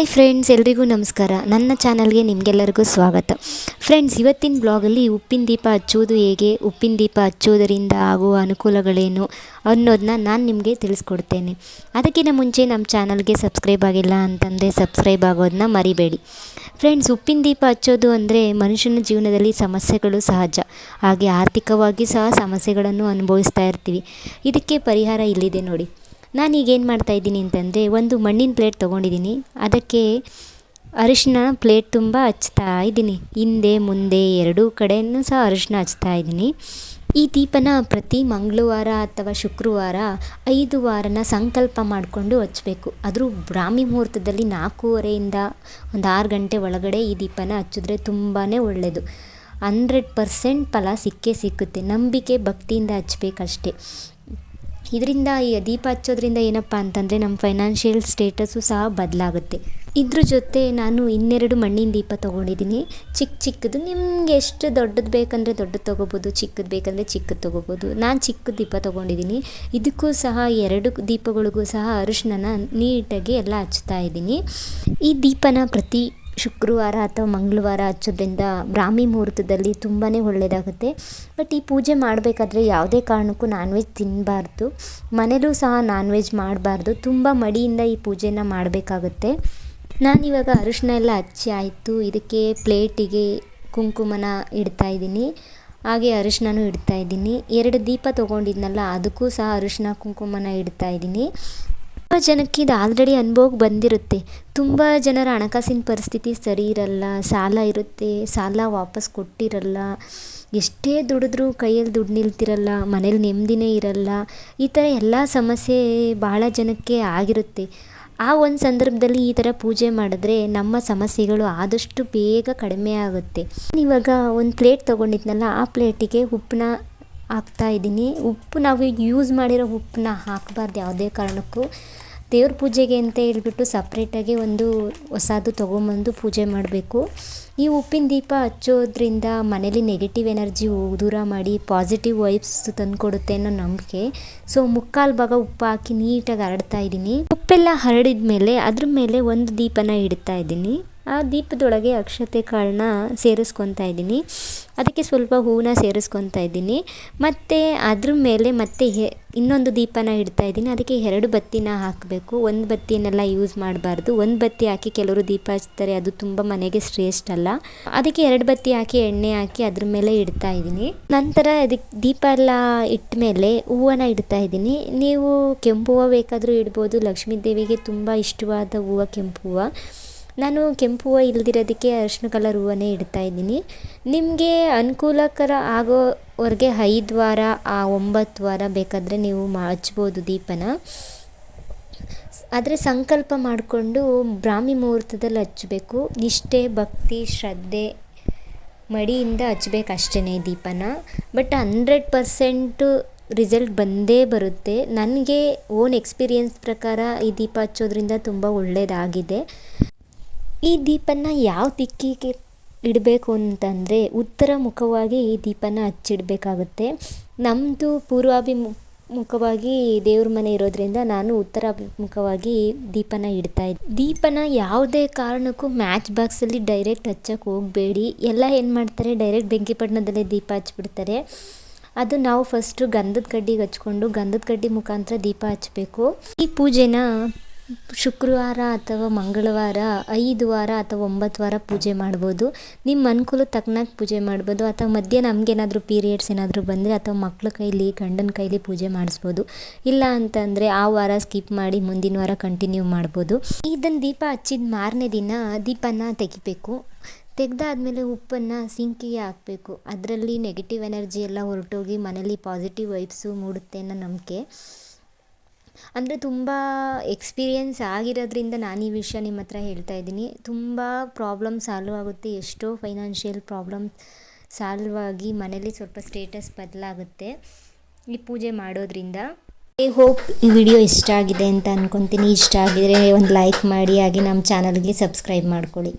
Hi friends ಎಲ್ರಿಗೂ ನಮಸ್ಕಾರ. ನನ್ನ ಚಾನಲ್ಗೆ ನಿಮಗೆಲ್ಲರಿಗೂ ಸ್ವಾಗತ. ಫ್ರೆಂಡ್ಸ್ ಇವತ್ತಿನ ಬ್ಲಾಗಲ್ಲಿ ಉಪ್ಪಿನ ದೀಪ ಹಚ್ಚೋದು ಹೇಗೆ, ಉಪ್ಪಿನ ದೀಪ ಹಚ್ಚೋದರಿಂದ ಆಗುವ ಅನುಕೂಲಗಳೇನು ಅನ್ನೋದನ್ನ ನಾನು ನಿಮಗೆ ತಿಳಿಸ್ಕೊಡ್ತೇನೆ. ಅದಕ್ಕಿಂತ ಮುಂಚೆ ನಮ್ಮ ಚಾನಲ್ಗೆ ಸಬ್ಸ್ಕ್ರೈಬ್ ಆಗಿಲ್ಲ ಅಂತಂದರೆ ಸಬ್ಸ್ಕ್ರೈಬ್ ಆಗೋದನ್ನ ಮರಿಬೇಡಿ. ಫ್ರೆಂಡ್ಸ್ ಉಪ್ಪಿನ ದೀಪ ಹಚ್ಚೋದು ಅಂದರೆ ಮನುಷ್ಯನ ಜೀವನದಲ್ಲಿ ಸಮಸ್ಯೆಗಳು ಸಹಜ. ಹಾಗೆ ಆರ್ಥಿಕವಾಗಿ ಸಹ ಸಮಸ್ಯೆಗಳನ್ನು ಅನುಭವಿಸ್ತಾ ಇರ್ತೀವಿ. ಇದಕ್ಕೆ ಪರಿಹಾರ ಇಲ್ಲಿದೆ ನೋಡಿ. ನಾನೀಗ ಏನು ಮಾಡ್ತಾಯಿದ್ದೀನಿ ಅಂತಂದರೆ ಒಂದು ಮಣ್ಣಿನ ಪ್ಲೇಟ್ ತೊಗೊಂಡಿದ್ದೀನಿ. ಅದಕ್ಕೆ ಅರಿಶಿನ ಪ್ಲೇಟ್ ತುಂಬ ಹಚ್ತಾ ಇದ್ದೀನಿ. ಹಿಂದೆ, ಮುಂದೆ ಎರಡೂ ಕಡೆಯೂ ಸಹ ಅರಿಶಿನ ಹಚ್ತಾ ಇದ್ದೀನಿ. ಈ ದೀಪನ ಪ್ರತಿ ಮಂಗಳವಾರ ಅಥವಾ ಶುಕ್ರವಾರ ಐದು ವಾರನ ಸಂಕಲ್ಪ ಮಾಡಿಕೊಂಡು ಹಚ್ಚಬೇಕು ಆದರೂ ಬ್ರಾಹ್ಮಿ ಮುಹೂರ್ತದಲ್ಲಿ ನಾಲ್ಕೂವರೆಯಿಂದ ಒಂದು ಆರು ಗಂಟೆ ಒಳಗಡೆ ಈ ದೀಪನ ಹಚ್ಚಿದ್ರೆ ತುಂಬಾ ಒಳ್ಳೆಯದು ಹಂಡ್ರೆಡ್ ಪರ್ಸೆಂಟ್ ಫಲ ಸಿಕ್ಕೇ ಸಿಕ್ಕುತ್ತೆ. ನಂಬಿಕೆ, ಭಕ್ತಿಯಿಂದ ಹಚ್ಬೇಕಷ್ಟೆ. ಇದರಿಂದ ಈ ದೀಪ ಹಚ್ಚೋದ್ರಿಂದ ಏನಪ್ಪ ಅಂತಂದರೆ ನಮ್ಮ ಫೈನಾನ್ಷಿಯಲ್ ಸ್ಟೇಟಸ್ಸು ಸಹ ಬದಲಾಗುತ್ತೆ. ಇದ್ರ ಜೊತೆ ನಾನು ಇನ್ನೆರಡು ಮಣ್ಣಿನ ದೀಪ ತೊಗೊಂಡಿದ್ದೀನಿ. ಚಿಕ್ಕ ಚಿಕ್ಕದು, ನಿಮ್ಗೆ ಎಷ್ಟು ದೊಡ್ಡದು ಬೇಕಂದರೆ ದೊಡ್ಡದು ತೊಗೋಬೋದು, ಚಿಕ್ಕದು ಬೇಕಂದರೆ ಚಿಕ್ಕದು ತೊಗೋಬೋದು. ನಾನು ಚಿಕ್ಕ ದೀಪ ತೊಗೊಂಡಿದ್ದೀನಿ. ಇದಕ್ಕೂ ಸಹ ಎರಡು ದೀಪಗಳಿಗೂ ಸಹ ಅರಿಶಿನ ನೀಟಾಗಿ ಎಲ್ಲ ಹಚ್ತಾ ಇದ್ದೀನಿ. ಈ ದೀಪನ ಪ್ರತಿ ಶುಕ್ರವಾರ ಅಥವಾ ಮಂಗಳವಾರ ಹಚ್ಚೋದ್ರಿಂದ ಬ್ರಾಹ್ಮಿ ಮುಹೂರ್ತದಲ್ಲಿ ತುಂಬಾ ಒಳ್ಳೆಯದಾಗುತ್ತೆ ಬಟ್ ಈ ಪೂಜೆ ಮಾಡಬೇಕಾದ್ರೆ ಯಾವುದೇ ಕಾರಣಕ್ಕೂ ನಾನ್ ವೆಜ್ ತಿನ್ನಬಾರ್ದು ಮನೇಲೂ ಸಹ ನಾನ್ ವೆಜ್ ಮಾಡಬಾರ್ದು. ತುಂಬ ಮಡಿಯಿಂದ ಈ ಪೂಜೆನ ಮಾಡಬೇಕಾಗುತ್ತೆ. ನಾನಿವಾಗ ಅರಿಶಿನ ಎಲ್ಲ ಹಚ್ಚಿ ಆಯಿತು. ಇದಕ್ಕೆ ಪ್ಲೇಟಿಗೆ ಕುಂಕುಮನ ಇಡ್ತಾ ಇದ್ದೀನಿ. ಹಾಗೆ ಅರಿಶಿನೂ ಇಡ್ತಾ ಇದ್ದೀನಿ. ಎರಡು ದೀಪ ತೊಗೊಂಡಿದ್ನಲ್ಲ, ಅದಕ್ಕೂ ಸಹ ಅರಿಶಿನ, ಕುಂಕುಮನ ಇಡ್ತಾ ಇದ್ದೀನಿ. ತುಂಬ ಜನಕ್ಕೆ ಇದು ಆಲ್ರೆಡಿ ಅನುಭವಕ್ಕೆ ಬಂದಿರುತ್ತೆ. ತುಂಬ ಜನರ ಹಣಕಾಸಿನ ಪರಿಸ್ಥಿತಿ ಸರಿ ಇರಲ್ಲ, ಸಾಲ ಇರುತ್ತೆ, ಸಾಲ ವಾಪಸ್ ಕೊಟ್ಟಿರಲ್ಲ, ಎಷ್ಟೇ ದುಡಿದ್ರೂ ಕೈಯಲ್ಲಿ ದುಡ್ಡು ನಿಲ್ತಿರಲ್ಲ, ಮನೇಲಿ ನೆಮ್ಮದಿನೇ ಇರಲ್ಲ, ಈ ಥರ ಎಲ್ಲ ಸಮಸ್ಯೆ ಭಾಳ ಜನಕ್ಕೆ ಆಗಿರುತ್ತೆ. ಆ ಒಂದು ಸಂದರ್ಭದಲ್ಲಿ ಈ ಥರ ಪೂಜೆ ಮಾಡಿದ್ರೆ ನಮ್ಮ ಸಮಸ್ಯೆಗಳು ಆದಷ್ಟು ಬೇಗ ಕಡಿಮೆ ಆಗುತ್ತೆ. ಇವಾಗ ಒಂದು ಪ್ಲೇಟ್ ತೊಗೊಂಡಿದ್ನಲ್ಲ, ಆ ಪ್ಲೇಟಿಗೆ ಉಪ್ಪನ್ನ ಹಾಕ್ತಾ ಇದ್ದೀನಿ. ಉಪ್ಪು ನಾವು ಯೂಸ್ ಮಾಡಿರೋ ಉಪ್ಪನ್ನ ಹಾಕಬಾರ್ದು ಯಾವುದೇ ಕಾರಣಕ್ಕೂ. ದೇವ್ರ ಪೂಜೆಗೆ ಅಂತ ಹೇಳ್ಬಿಟ್ಟು ಸಪ್ರೇಟಾಗಿ ಒಂದು ಹೊಸದು ತೊಗೊಂಬಂದು ಪೂಜೆ ಮಾಡಬೇಕು. ಈ ಉಪ್ಪಿನ ದೀಪ ಹಚ್ಚೋದ್ರಿಂದ ಮನೇಲಿ ನೆಗೆಟಿವ್ ಎನರ್ಜಿ ದೂರ ಮಾಡಿ ಪಾಸಿಟಿವ್ ವೈಬ್ಸ್ ತಂದುಕೊಡುತ್ತೆ ಅನ್ನೋ ನಂಬಿಕೆ. ಸೊ ಮುಕ್ಕಾಲು ಭಾಗ ಉಪ್ಪು ಹಾಕಿ ನೀಟಾಗಿ ಹರಡ್ತಾ ಇದ್ದೀನಿ. ಉಪ್ಪೆಲ್ಲ ಹರಡಿದ ಮೇಲೆ ಅದ್ರ ಮೇಲೆ ಒಂದು ದೀಪನ ಇಡ್ತಾ ಇದ್ದೀನಿ. ಆ ದೀಪದೊಳಗೆ ಅಕ್ಷತೆ ಕಾಳನ್ನ ಸೇರಿಸ್ಕೊತಾ ಇದ್ದೀನಿ. ಅದಕ್ಕೆ ಸ್ವಲ್ಪ ಹೂವನ್ನ ಸೇರಿಸ್ಕೊತಾ ಇದ್ದೀನಿ. ಮತ್ತು ಅದ್ರ ಮೇಲೆ ಮತ್ತೆ ಇನ್ನೊಂದು ದೀಪನ ಇಡ್ತಾ ಇದ್ದೀನಿ. ಅದಕ್ಕೆ ಎರಡು ಬತ್ತಿನ ಹಾಕಬೇಕು. ಒಂದು ಬತ್ತಿನೆಲ್ಲ ಯೂಸ್ ಮಾಡಬಾರ್ದು. ಒಂದು ಬತ್ತಿ ಹಾಕಿ ಕೆಲವರು ದೀಪ ಹಚ್ತಾರೆ. ಅದು ತುಂಬ ಮನೆಗೆ ಶ್ರೇಷ್ಠ ಅಲ್ಲ. ಅದಕ್ಕೆ ಎರಡು ಬತ್ತಿ ಹಾಕಿ, ಎಣ್ಣೆ ಹಾಕಿ ಅದ್ರ ಮೇಲೆ ಇಡ್ತಾ ಇದ್ದೀನಿ. ನಂತರ ಅದಕ್ಕೆ ದೀಪ ಎಲ್ಲ ಇಟ್ಟ ಮೇಲೆ ಹೂವನ್ನ ಇಡ್ತಾ ಇದ್ದೀನಿ. ನೀವು ಕೆಂಪು ಹೂವು ಬೇಕಾದರೂ ಇಡ್ಬೋದು. ಲಕ್ಷ್ಮೀ ದೇವಿಗೆ ತುಂಬ ಇಷ್ಟವಾದ ಹೂವು ಕೆಂಪು ಹೂವು ನಾನು ಕೆಂಪು ಹೂವು ಇಲ್ದಿರೋದಕ್ಕೆ ಅರಿಶಿನ ಕಲರ್ ಹೂವನ್ನೇ ಇಡ್ತಾ ಇದ್ದೀನಿ. ನಿಮಗೆ ಅನುಕೂಲಕರ ಆಗೋವರೆಗೆ ಐದು ವಾರ, ಆ ಒಂಬತ್ತು ವಾರ ಬೇಕಾದರೆ ನೀವು ಹಚ್ಬೋದು ದೀಪನ. ಆದರೆ ಸಂಕಲ್ಪ ಮಾಡಿಕೊಂಡು ಬ್ರಾಹ್ಮಿ ಮುಹೂರ್ತದಲ್ಲಿ ಹಚ್ಚಬೇಕು ನಿಷ್ಠೆ, ಭಕ್ತಿ, ಶ್ರದ್ಧೆ ಮಡಿಯಿಂದ ಹಚ್ಬೇಕು ಅಷ್ಟೇ ದೀಪನ. ಬಟ್ ಹಂಡ್ರೆಡ್ ಪರ್ಸೆಂಟು ರಿಸಲ್ಟ್ ಬಂದೇ ಬರುತ್ತೆ. ನನಗೆ ಓನ್ ಎಕ್ಸ್ಪೀರಿಯನ್ಸ್ ಪ್ರಕಾರ ಈ ದೀಪ ಹಚ್ಚೋದ್ರಿಂದ ತುಂಬ ಒಳ್ಳೆಯದಾಗಿದೆ ಈ ದೀಪನ ಯಾವ ದಿಕ್ಕಿಗೆ ಇಡಬೇಕು ಅಂತಂದರೆ ಉತ್ತರ ಮುಖವಾಗಿ ಈ ದೀಪನ ಹಚ್ಚಿಡಬೇಕಾಗುತ್ತೆ. ನಮ್ಮದು ಪೂರ್ವಾಭಿಮು ಮುಖವಾಗಿ ದೇವ್ರ ಮನೆ ಇರೋದ್ರಿಂದ ನಾನು ಉತ್ತರಾಭಿಮುಖವಾಗಿ ದೀಪನ ಇಡ್ತಾ ಇದ್ದೆ. ದೀಪನ ಯಾವುದೇ ಕಾರಣಕ್ಕೂ ಮ್ಯಾಚ್ ಬಾಕ್ಸಲ್ಲಿ ಡೈರೆಕ್ಟ್ ಹಚ್ಚಕ್ಕೆ ಹೋಗಬೇಡಿ. ಎಲ್ಲ ಏನು ಮಾಡ್ತಾರೆ ಡೈರೆಕ್ಟ್ ಬೆಂಕಿಪಟ್ಟಣದಲ್ಲೇ ದೀಪ ಹಚ್ಬಿಡ್ತಾರೆ ಅದು ನಾವು ಫಸ್ಟು ಗಂಧದ ಕಡ್ಡಿಗೆ ಹಚ್ಕೊಂಡು ಗಂಧದ ಕಡ್ಡಿ ಮುಖಾಂತರ ದೀಪ ಹಚ್ಚಬೇಕು ಈ ಪೂಜೆನ ಶುಕ್ರವಾರ ಅಥವಾ ಮಂಗಳವಾರ, ಐದು ವಾರ ಅಥವಾ ಒಂಬತ್ತು ವಾರ ಪೂಜೆ ಮಾಡ್ಬೋದು. ನಿಮ್ಮ ಅನುಕೂಲ ತಕ್ಕನಾಗಿ ಪೂಜೆ ಮಾಡ್ಬೋದು. ಅಥವಾ ಮಧ್ಯೆ ನಮಗೇನಾದರೂ ಪೀರಿಯಡ್ಸ್ ಏನಾದರೂ ಬಂದರೆ ಅಥವಾ ಮಕ್ಳ ಕೈಲಿ, ಗಂಡನ ಕೈಲಿ ಪೂಜೆ ಮಾಡಿಸ್ಬೋದು. ಇಲ್ಲ ಅಂತಂದರೆ ಆ ವಾರ ಸ್ಕಿಪ್ ಮಾಡಿ ಮುಂದಿನ ವಾರ ಕಂಟಿನ್ಯೂ ಮಾಡ್ಬೋದು. ಇದನ್ನು ದೀಪ ಹಚ್ಚಿದ ಮಾರನೇ ದಿನ ದೀಪನ ತೆಗಿಬೇಕು. ತೆಗೆದಾದ್ಮೇಲೆ ಉಪ್ಪನ್ನು ಸಿಂಕಿಗೆ ಹಾಕಬೇಕು. ಅದರಲ್ಲಿ ನೆಗೆಟಿವ್ ಎನರ್ಜಿ ಎಲ್ಲ ಹೊರಟೋಗಿ ಮನೇಲಿ ಪಾಸಿಟಿವ್ ವೈಬ್ಸು ಮೂಡುತ್ತೆ ಅನ್ನೋ ನಂಬಿಕೆ. ಅಂದರೆ ತುಂಬ ಎಕ್ಸ್ಪೀರಿಯೆನ್ಸ್ ಆಗಿರೋದ್ರಿಂದ ನಾನು ಈ ವಿಷಯ ನಿಮ್ಮ ಹತ್ರ ಹೇಳ್ತಾ ಇದ್ದೀನಿ. ತುಂಬ ಪ್ರಾಬ್ಲಮ್ ಸಾಲ್ವ್ ಆಗುತ್ತೆ. ಎಷ್ಟೋ ಫೈನಾನ್ಷಿಯಲ್ ಪ್ರಾಬ್ಲಮ್ ಸಾಲ್ವ್ ಆಗಿ ಮನೇಲಿ ಸ್ವಲ್ಪ ಸ್ಟೇಟಸ್ ಬದಲಾಗುತ್ತೆ ಈ ಪೂಜೆ ಮಾಡೋದ್ರಿಂದ. ಐ ಹೋಪ್ ಈ ವಿಡಿಯೋ ಇಷ್ಟ ಆಗಿದೆ ಅಂತ ಅಂದ್ಕೊತೀನಿ ಇಷ್ಟ ಆಗಿದರೆ ಒಂದು ಲೈಕ್ ಮಾಡಿ, ಹಾಗೆ ನಮ್ಮ ಚಾನಲ್ಗೆ ಸಬ್ಸ್ಕ್ರೈಬ್ ಮಾಡ್ಕೊಳ್ಳಿ.